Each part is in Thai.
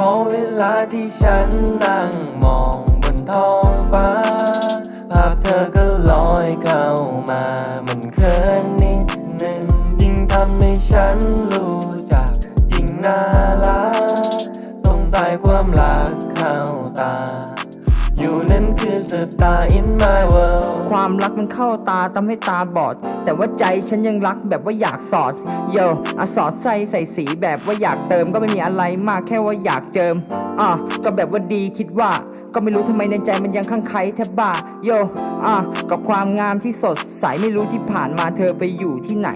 พอเวลาที่ฉันนั่งมองบนท้องฟ้า ภาพเธอก็ลอยเข้ามา มันเคินนิดหนึ่งยิ่งทำให้ฉันรู้จักยิ่งน่ารักสงสัยความรักเข้าตา อยู่นั่นคือสตาร์ in my world ความรักมันเข้าตาทำให้ตาบอด แต่ว่าใจฉันยังรักแบบว่าอยากสอดโยอะสอดใส่ใส่สีแบบว่าอยากเติมก็ไม่มีอะไรมากแค่ว่าอยากเจิมอะก็แบบว่าดีคิดว่า ก็ไม่รู้ทำไมในใจมันยังข้างใครแทบบ้าโยอะกับความงามที่สดใสไม่รู้ที่ผ่านมาเธอไปอยู่ที่ไหน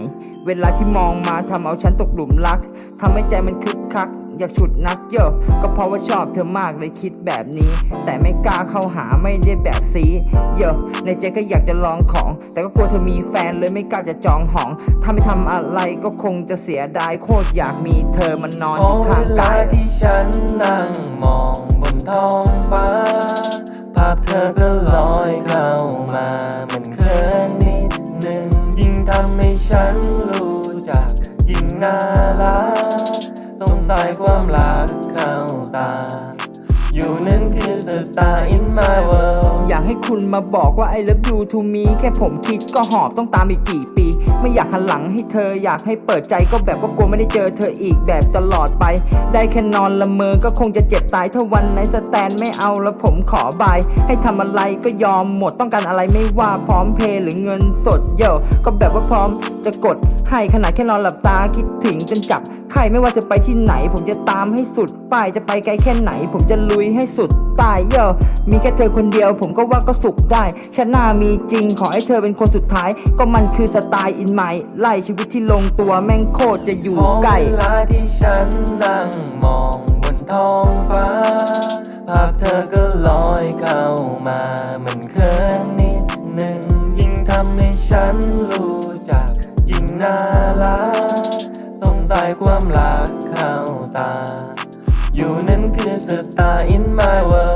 เวลาที่มองมาทำเอาฉันตกหลุมรักทำให้ใจมันคึกคัก อยากฉุดนักโยอะก็เพราะว่าชอบเธอมากเลยคิดแบบนี้ แต่ไม่กล้าเข้าหาไม่ได้แบบสีโยอะในใจก็อยากจะลองของ แต่ก็กลัวเธอมีแฟนเลยไม่กล้าจะจองหอง ถ้าไม่ทำอะไรก็คงจะเสียดายโคตรอยากมีเธอมันนอนอยู่ข้างกายที่ฉันนั่งมองบนท้องฟ้า ภาพเธอก็ลอยเข้ามามันเขินนิดหนึ่งยิ่งทำให้ฉันรู้จักยิ่งน่ารัก สงสัยความรักเข้าตา อยู่นั้นคือสตาร์ in my world อยากให้คุณมาบอกว่า I love you to me แค่ผมคิดก็หอบต้องตามอีกกี่ปี ไม่อยากหันหลังให้เธออยากให้เปิดใจก็แบบว่ากลัวไม่ได้เจอเธออีกแบบตลอดไป ได้แค่นอนละเมอก็คงจะเจ็บตายถ้าวันไหนสแตนไม่เอาแล้วผมขอบาย ให้ทำอะไรก็ยอมหมดต้องการอะไรไม่ว่าพร้อมเพย์หรือเงินสดเยอะก็แบบว่าพร้อมจะกดให้ขนาดแค่นอนหลับตาคิดถึงจนจับใครไม่ว่าจะไปที่ไหน ผมจะตามให้สุดป้ายจะไปไกลแค่ไหน ผมจะลุยให้สุด ตายเยอะมีแค่เธอคนเดียวผมก็ว่าก็สุขได้ชาติหน้ามีจริงขอให้เธอเป็นคนสุดท้าย ก็มันคือสไตล์อินไมไล่ชีวิตที่ลงตัวแม่งโคตรจะอยู่ใกล้เวลาที่ฉันนั่งมองบนท้องฟ้า ภาพเธอก็ลอยเข้ามาเหมันเขินนิดหนึ่งยิ่งทำให้ฉันรู้จักยิ่งน่ารักสงสัยความรักเข้าตา อยู่นั่น the star in my world.